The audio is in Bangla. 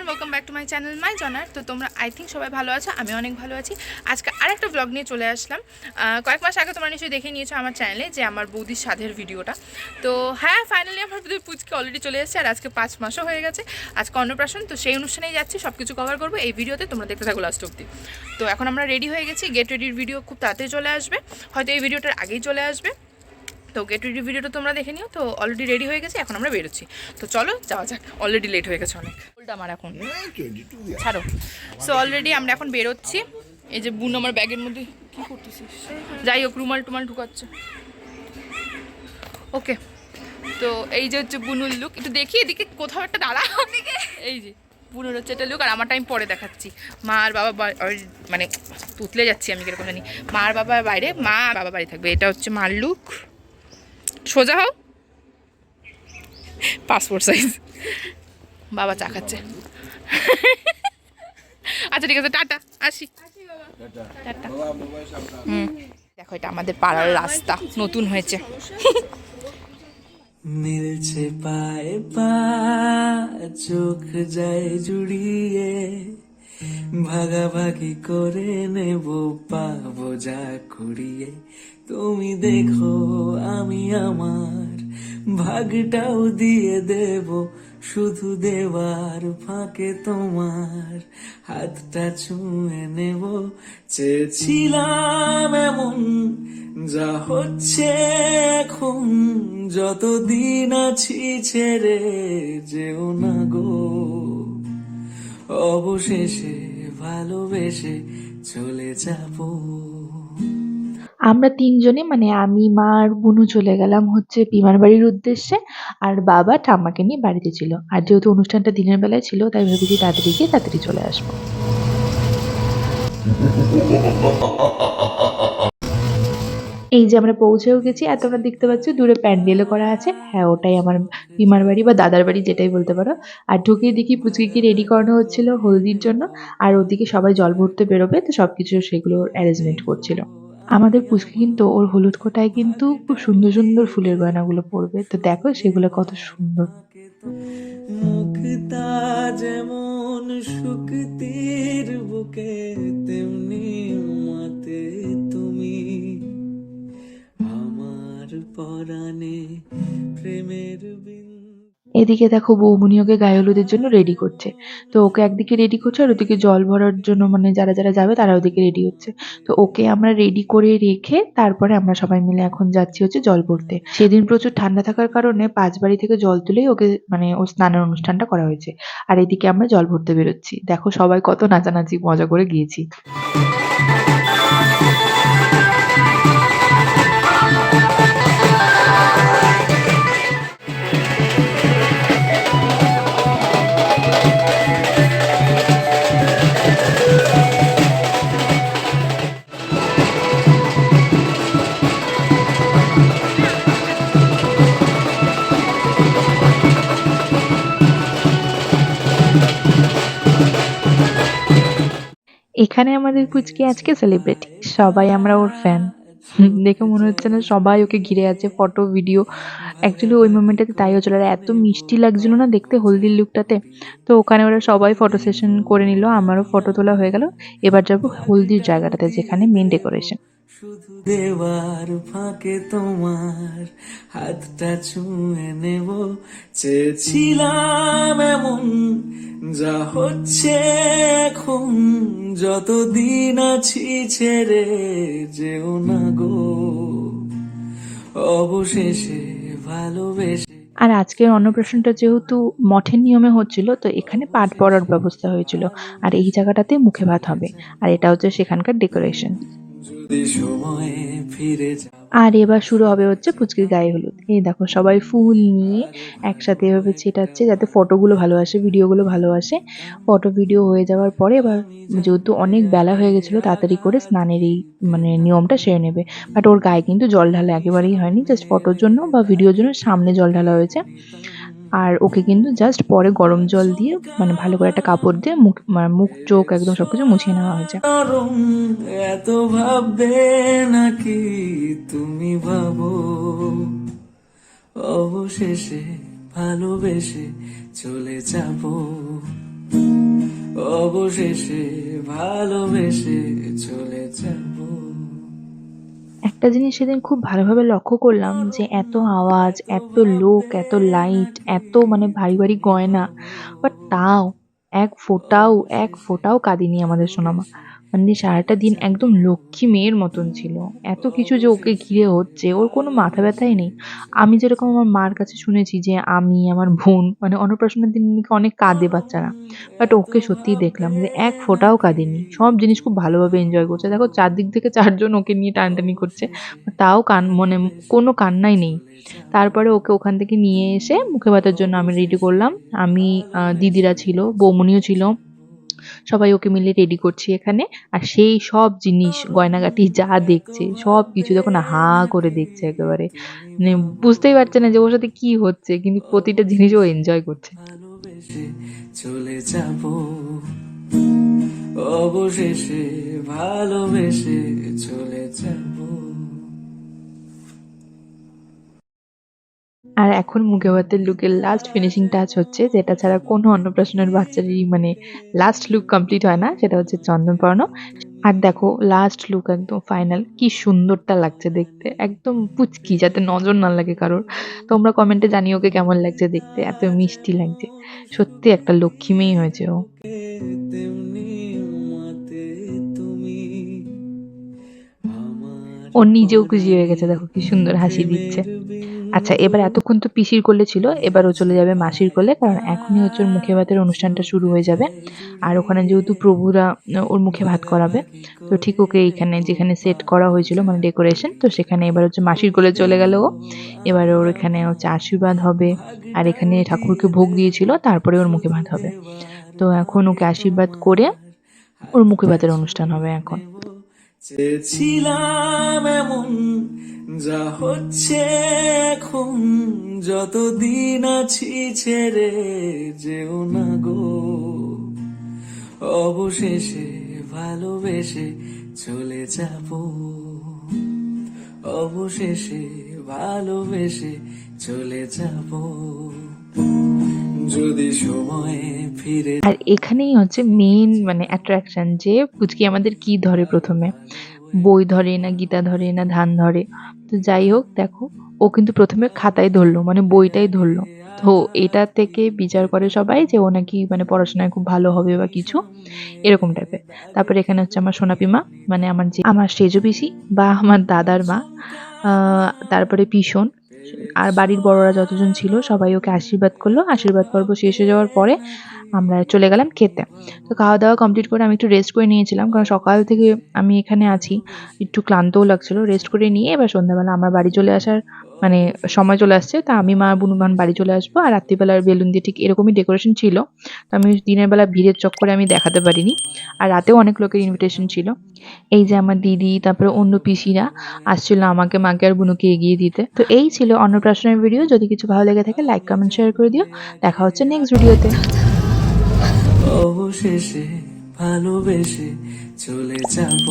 Everyone welcome back to my channel my জনার তো তোমরা আই থিঙ্ক সবাই ভালো আছো, আমি অনেক ভালো আছি। আজকে আরেকটা ব্লগ নিয়ে চলে আসলাম। কয়েক মাস আগে তোমরা নিশ্চয়ই দেখে নিয়েছো আমার চ্যানেলে যে আমার বৌদির সাধের ভিডিওটা। তো হ্যাঁ ফাইনালি আমার বৌদির পুচকে অলরেডি চলে এসেছে, আর আজকে পাঁচ মাসও হয়ে গেছে। আজকে অন্নপ্রাশন, তো সেই অনুষ্ঠানেই যাচ্ছি সব কিছু কভার করব। এই ভিডিওতে তোমরা দেখতে থাকো লাস্ট অব্দি তো এখন আমরা রেডি হয়ে গেছি গেট রেডির ভিডিও খুব তাড়াতাড়ি চলে আসবে। হয়তো এই ভিডিওটার আগেই চলে আসবে। তো গেট রেডি ভিডিওটা তোমরা দেখে নিও। তো অলরেডি রেডি হয়ে গেছে, এখন আমরা বেরোচ্ছি। তো চলো, যাওয়া যাক। অলরেডি লেট হয়ে গেছে অনেক। উল্টা আমার এখন। ছাড়ো। সো অলরেডি আমরা এখন বেরোচ্ছি। এই যে বুন আমার ব্যাগের মধ্যে, কি করতেছিস? যাই হোক, রুমাল টুমাল ঢুকাচ্ছে। ওকে তো এই যে হচ্ছে বুনুর লুক একটু দেখি এদিকে কোথাও একটা দাঁড়া। এই যে, বুনুর হচ্ছে একটা লুক আর আমারটা আমি পরে দেখাচ্ছি। মা আর বাবা মানে তুতলে যাচ্ছি আমি কীরকম জানি। মা আর বাবা বাইরে, মা বাবা বাড়ি থাকবে। এটা হচ্ছে মার লুক সোজা হও। পাসপোর্ট সাইজ বাবা চা খাচ্ছে। আচ্ছা ঠিক আছে, টাটা, আসি। টাটা। হুম। দেখো, এটা আমাদের পাড়ার রাস্তা, নতুন হয়েছে। মিলছে পায়ে পা, চোখ যায় জুড়িয়ে। ভাগাভাগি করে নেব পাবো যা কুড়িয়ে। তুমি দেখো, আমি আমার ভাগটাও দিয়ে দেব। শুধু দেওয়ার ফাঁকে তোমার হাতটা ছুঁয়ে নেব। চেয়েছিলাম এমন যা হচ্ছে এখন। যতদিন আছি ছেড়ে যেও না গো। অবশেষে ভালোবেসে চলে যাব। আমরা তিনজনে মানে আমি মা আর বুনু চলে গেলাম হচ্ছে বিমার বাড়ির উদ্দেশ্যে আর বাবা ঠাম্মাকে নিয়ে বাড়িতে ছিল। আর যেহেতু অনুষ্ঠানটা দিনের বেলায় ছিল তাই ভেবেছি তাড়াতাড়ি গিয়ে তাড়াতাড়ি চলে আসব। এই যে আমরা পৌঁছেও গেছি আর তোমরা দেখতে পাচ্ছ দূরে প্যান্ডেলও করা আছে। হ্যাঁ ওটাই আমার বিমার বাড়ি বা দাদার বাড়ি যেটাই বলতে পারো। আর ঢুকিয়ে দেখি পুচকিকে রেডি করানো হচ্ছিল হলদির জন্য। আর ওদিকে সবাই জল ভরতে বেরোবে, তো সবকিছু সেগুলোর অ্যারেঞ্জমেন্ট করছিল। আমাদের পুচকি কিন্তু ওর হলুদ কোটায় কিন্তু খুব সুন্দর সুন্দর ফুলের গয়নাগুলো পরবে। তো দেখো সেগুলো কত সুন্দর। মুক্তা যেমন শুক্তির বুকে, তেমনি এদিকে দেখো বৌমনি ওকে গায়ে হলুদের জন্য রেডি করছে। তো ওকে একদিকে রেডি করছে আর ওদিকে জল ভরার জন্য মানে যারা যারা যাবে তারা ওদিকে রেডি হচ্ছে। তো ওকে আমরা রেডি করে রেখে তারপরে আমরা সবাই মিলে এখন যাচ্ছি হচ্ছে জল ভরতে। সেদিন প্রচুর ঠান্ডা থাকার কারণে পাঁচ বাড়ি থেকে জল তুলেই ওকে মানে ও স্নানের অনুষ্ঠানটা করা হয়েছে। আর এদিকে আমরা জল ভরতে বেরোচ্ছি। দেখো সবাই কত নাচানাচি, মজা করে গিয়েছি। এখানে আমাদের পুচকি আজকে সেলিব্রিটি সবাই আমরা ওর ফ্যান দেখে মনে হচ্ছে না সবাই ওকে ঘিরে আছে ফটো ভিডিও অ্যাকচুয়ালি ওই মোমেন্টটাতে তাই হচ্ছিল আর এত মিষ্টি লাগছিল না দেখতে হলদির লুকটাতে তো ওখানে ওরা সবাই ফটো সেশন করে নিল, আমারও ফটো তোলা হয়ে গেল। এবার যাব হলদির জায়গাটাতে, যেখানে মেন ডেকোরেশন শুধু দেওয়ার ফাঁকে তোমার হাতটা ছুঁয়ে নেব। চেয়েছিলাম এমন, যা হচ্ছে এখন। যতদিন আছি ছেড়ে যেও না গো। অবশেষে ভালোবেসে আর আজকের অন্নপ্রাশনটা যেহেতু মঠের নিয়মে হচ্ছিল, তো এখানে পাঠ পড়ার ব্যবস্থা হয়েছিল। আর এই জায়গাটাতে মুখে ভাত হবে। আর এটা হচ্ছে সেখানকার ডেকোরেশন আর এবার শুরু হবে হচ্ছে পুচকির গায়ে হলুদ। এই দেখো সবাই ফুল নিয়ে একসাথে এভাবে ছেটাচ্ছে যাতে ফটোগুলো ভালো আসে, ভিডিওগুলো ভালো আসে। ফটো ভিডিও হয়ে যাওয়ার পরে এবার যেহেতু অনেক বেলা হয়ে গেছিল, তাড়াতাড়ি করে স্নানের এই মানে নিয়মটা সেরে নেবে। বাট ওর গায়ে কিন্তু জল ঢালা একেবারেই হয়নি জাস্ট ফটোর জন্য বা ভিডিওর জন্য সামনে জল ঢালা হয়েছে। আর ওকে কিন্তু জাস্ট পরে গরম জল দিয়ে মানে ভালো করে একটা কাপড় দিয়ে মুখ মানে মুখ, চোখ একদম সবকিছু মুছিয়ে নেওয়া হয়েছে। এত ভাববে নাকি তুমি ভাবো? অবশেষে ভালোবেসে চলে যাব। অবশেষে ভালোবেসে চলে যাব। একটা জিনিস সেদিন খুব ভালোভাবে লক্ষ্য করলাম যে এত আওয়াজ, এত লোক, এত লাইট এত মানে ভারী ভারী গয়না। বাট তাও, এক ফোঁটাও এক ফোঁটাও কাঁদিনি আমাদের সোনামা। মানে সারাটা দিন একদম লক্ষ্মী মেয়ের মতন ছিল। এত কিছু যে ওকে ঘিরে হচ্ছে, ওর কোনো মাথা ব্যথাই নেই। আমি যেরকম আমার মার কাছে শুনেছি যে আমি, আমার বোন মানে অন্নপ্রাশনের দিন অনেক কাঁদে বাচ্চারা। বাট ওকে সত্যিই দেখলাম যে এক ফোঁটাও কাঁদেনি। সব জিনিস খুব ভালোভাবে এনজয় করছে। দেখো চারদিক থেকে চারজন ওকে নিয়ে টানটানি করছে তাও কান মানে কোনো কান্নাই নেই। তারপরে ওকে ওখান থেকে নিয়ে এসে মুখে ভাতের জন্য আমি রেডি করলাম। আমি দিদিরা ছিল, বৌমনিও ছিল সবাই ওকে মিলে রেডি করছি এখানে। আর সেই সব জিনিস, গয়নাগাটি যা দেখছে, সব কিছু দেখো না হা করে দেখছে একেবারে। মানে বুঝতেই পারছে না যে ওর সাথে কি হচ্ছে, কিন্তু প্রতিটা জিনিস ও এনজয় করছে। চলে যাব। অবশেষে ভালোবেসে চলে যাব। আর এখন মুখে ভাতের লুকের লাস্ট ফিনিশিং টাচ হচ্ছে, যেটা ছাড়া কোনো অন্নপ্রাশনের বাচ্চারই মানে লাস্ট লুক কমপ্লিট হয় না, সেটা হচ্ছে চন্দন পরানো আর দেখো লাস্ট লুক একদম ফাইনাল কি সুন্দরটা লাগছে দেখতে, একদম পুচকি যাতে নজর না লাগে কারোর। তোমরা কমেন্টে জানিও ওকে কেমন লাগছে দেখতে, এত মিষ্টি লাগছে। সত্যি একটা লক্ষ্মী মেয়ে হয়েছে ও। ও নিজেও খুশি হয়ে গেছে, দেখো কি সুন্দর হাসি দিচ্ছে। আচ্ছা এবার এতক্ষণ তো পিসির কোলে ছিল, এবার ও চলে যাবে মাসির কোলে, কারণ এখনই হচ্ছে ওর মুখে ভাতের অনুষ্ঠানটা শুরু হয়ে যাবে। আর ওখানে যেহেতু প্রভুরা ওর মুখে ভাত করাবে, তো ঠিক ওকে এইখানে যেখানে সেট করা হয়েছিল মানে ডেকোরেশন তো সেখানে এবার হচ্ছে মাসির কোলে চলে গেল ও। এবার ওর এখানে হচ্ছে আশীর্বাদ হবে, আর এখানে ঠাকুরকে ভোগ দিয়েছিল, তারপরে ওর মুখে ভাত হবে। তো এখন ওকে আশীর্বাদ করে ওর মুখে ভাতের অনুষ্ঠান হবে এখন। যা হচ্ছে এখন, যতদিন আছি ছেড়ে যেও না গো। অবশেষে ভালোবেসে চলে যাব। অবশেষে ভালোবেসে চলে যাব। যদি সময়ে ফিরে আর এখানেই হচ্ছে মেন মানে অ্যাট্রাকশন যে পুচকি আমাদের কি ধরে প্রথমে? বই ধরে না, গীতা ধরে না ধান ধরে। তো যাই হোক, দেখো, ও কিন্তু প্রথমে খাতায় ধরলো মানে বইটাই ধরলো। তো এটা থেকে বিচার করে সবাই যে ও নাকি মানে পড়াশোনায় খুব ভালো হবে বা কিছু, এরকম টাইপের তারপরে এখানে হচ্ছে আমার সোনাপি মা মানে আমার যে, আমার সেজো পিসি বা আমার দাদার মা তারপরে পিসন। আর বাড়ির বড়রা যতজন ছিল, সবাই ওকে আশীর্বাদ করল। আশীর্বাদ পর্ব শেষ হয়ে যাওয়ার পরে আমরা চলে গেলাম খেতে। তো খাওয়া দাওয়া কমপ্লিট করে আমি একটু রেস্ট করে নিয়েছিলাম, কারণ সকাল থেকে আমি এখানে আছি, একটু ক্লান্তও লাগছিল। রেস্ট করে নিয়ে এবার সন্ধ্যাবেলা আমার বাড়ি চলে আসার মানে সময় চলে আসছে, তা আমি মা বুনুমান বাড়ি চলে আসব, আর রাত্রিবেলার বেলুন দিয়ে ঠিক এরকমই ডেকোরেশন ছিল। তো আমি দিনের বেলা ভিড়ের চক্করে আমি দেখাতে পারিনি, আর রাতেও অনেক লোকের ইনভিটেশন ছিল। এই যে আমার দিদি, তারপরে অন্য পিসিরা আসছিল আমাকে, মাকে আর বুনুকে এগিয়ে দিতে। তো এই ছিল অন্নপ্রাশনের ভিডিও যদি কিছু ভালো লেগে থাকে লাইক কমেন্ট শেয়ার করে দিও। দেখা হচ্ছে নেক্সট ভিডিওতে অবশেষে ভালোবেসে চলে যাব